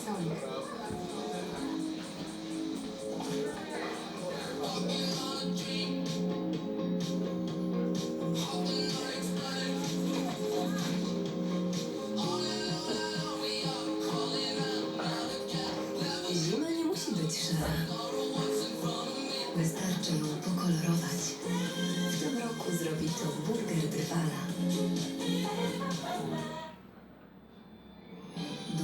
stolik. Zima nie musi być szara. Wystarczy ją pokolorować. W tym roku zrobi to burger drwala.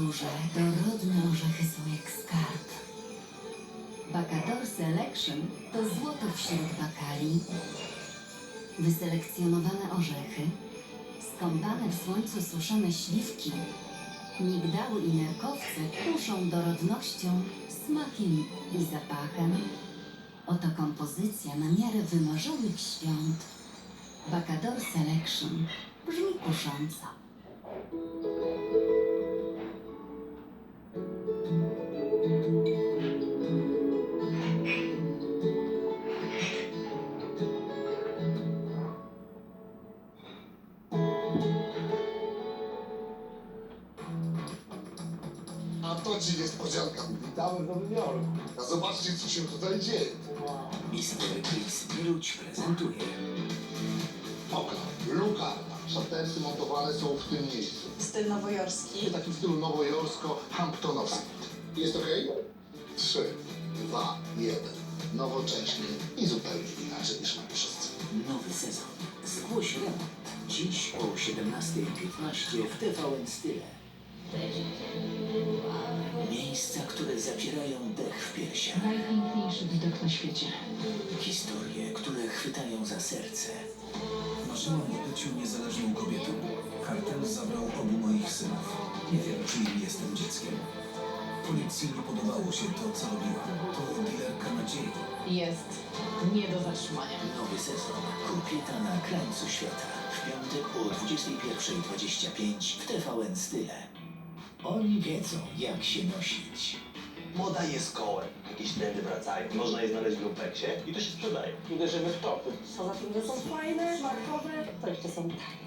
Duże, dorodne orzechy są jak skarb. Bacador Selection to złoto wśród bakali. Wyselekcjonowane orzechy, skąpane w słońcu suszone śliwki, migdały i nerkowce kuszą dorodnością, smakiem i zapachem. Oto kompozycja na miarę wymarzonych świąt. Bacador Selection brzmi kusząco. Ci niespodzianka. Witamy w Nowym Jorku. A zobaczcie, co się tutaj dzieje. Mister Chris Miluć prezentuje Oka, lukarna. Szatensy montowane są w tym miejscu. Styl nowojorski. W takim stylu nowojorsko-hamptonowskim. Jest ok? Trzy, dwa, jeden. Nowocześnie i zupełnie inaczej niż na mistrzostwie. nowy sezon. Zgłoś remont. Dziś o 17.15 w TVN Style. Miejsca, które zapierają dech w piersiach. Najpiękniejszy widok na świecie. Historie, które chwytają za serce. Marzyłam o byciu niezależną kobietą. Kartel zabrał obu moich synów. Nie wiem, czyim jestem dzieckiem. Policji nie podobało się to, co robiłam. To dealerka nadziei. Jest nie do zatrzymania. Nowy sezon. Kobieta na krańcu świata. W piątek o 21.25 w TVN Style. Oni wiedzą, jak się nosić. Moda jest kołem. Jakieś trendy wracają. Można je znaleźć w lumpeksie i to się sprzedaje. Uderzymy w topy. Poza tym, że są fajne, markowe, to jeszcze są tanie.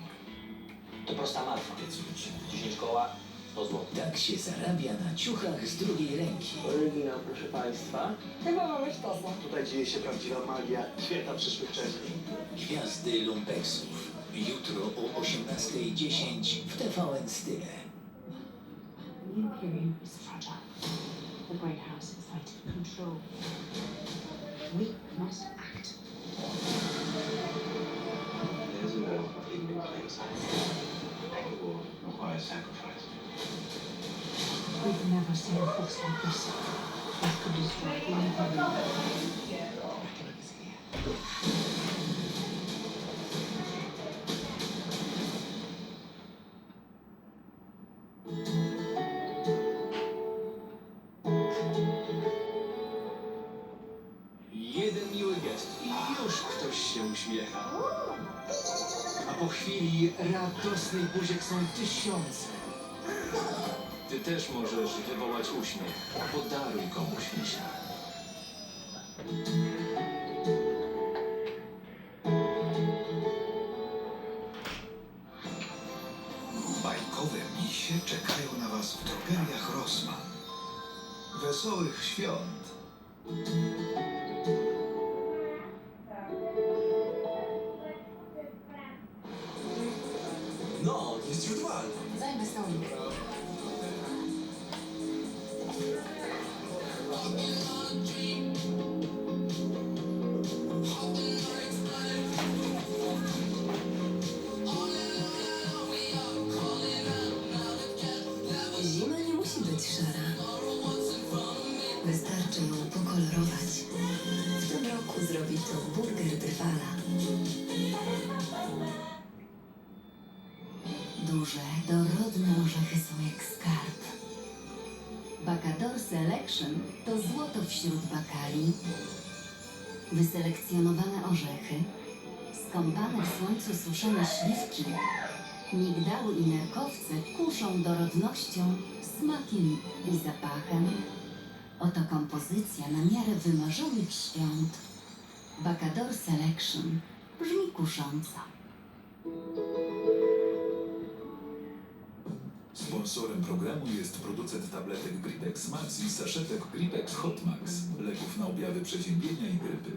To prosta marka. 10 koła, 100 zł. Tak się zarabia na ciuchach z drugiej ręki. Oryginał, proszę Państwa. Chyba mamy sztosa. Tutaj dzieje się prawdziwa magia świata przyszłych czasów. Gwiazdy Lumpeksów. Jutro o 18.10 w TVN Style. The Imperium is fragile. The Great House is fighting control. We must act. There's a battle in plain sight. The war requires sacrifice. We've never seen a force like this. This could destroy the Gest i już ktoś się uśmiecha. A po chwili radosnych buziek są tysiące. Ty też możesz wywołać uśmiech. Podaruj komuś misia. Bajkowe misie czekają na Was w drogeriach Rossmann. Wesołych świąt! W tym roku zrobi to burger drwala. Duże, dorodne orzechy są jak skarb. Bacador Selection to złoto wśród bakali. Wyselekcjonowane orzechy, skąpane w słońcu suszone śliwki, migdały i nerkowce kuszą dorodnością, smakiem i zapachem. Oto kompozycja na miarę wymarzonych świąt. Bacador Selection brzmi kusząco. Sponsor Sponsorem programu jest producent tabletek Gripex Max i saszetek Gripex Hot Max, leków na objawy przeziębienia i grypy.